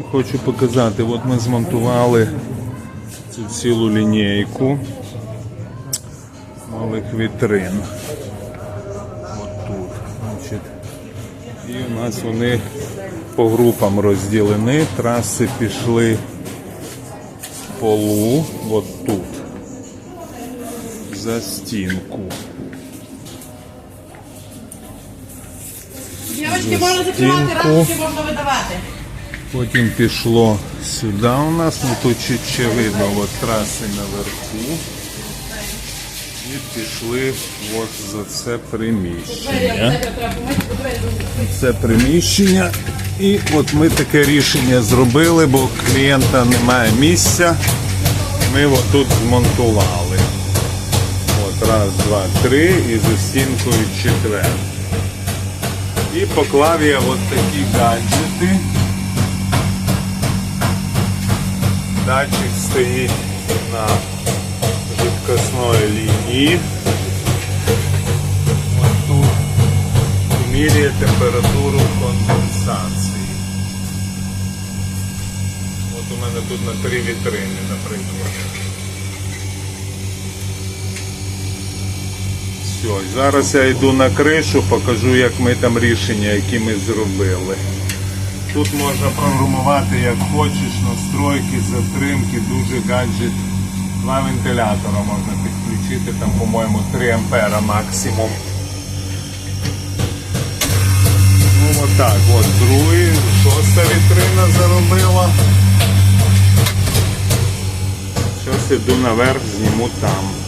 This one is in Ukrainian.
Хочу показати, от ми змонтували цю цілу лінійку малих вітрин. От тут. Значить. І у нас вони по групам розділені. Траси пішли в полу, от тут, за стінку. Дівчатки, можна закривати, рамки можна видавати. Потім пішло сюди у нас, ну тут ще видно от траси наверху. І пішли от за це приміщення. Це приміщення. І от ми таке рішення зробили, бо клієнта немає місця. Ми отут змонтували. От раз, два, три і за стінкою четвер. І поклав я от такі гаджети. Датчик стоїть на швидкісної лінії. Ось тут міряє температуру конденсації. От у мене тут на три вітрини, наприклад. Все, зараз я йду на кришу, покажу, як ми там рішення, які ми зробили. Тут можна програмувати як хочеш, настройки, затримки, дуже гаджет. Два вентилятора можна підключити, там, по-моєму, 3 ампера максимум. Ну отак, от другий, шоста вітрина заробила. Зараз іду наверх, зніму там.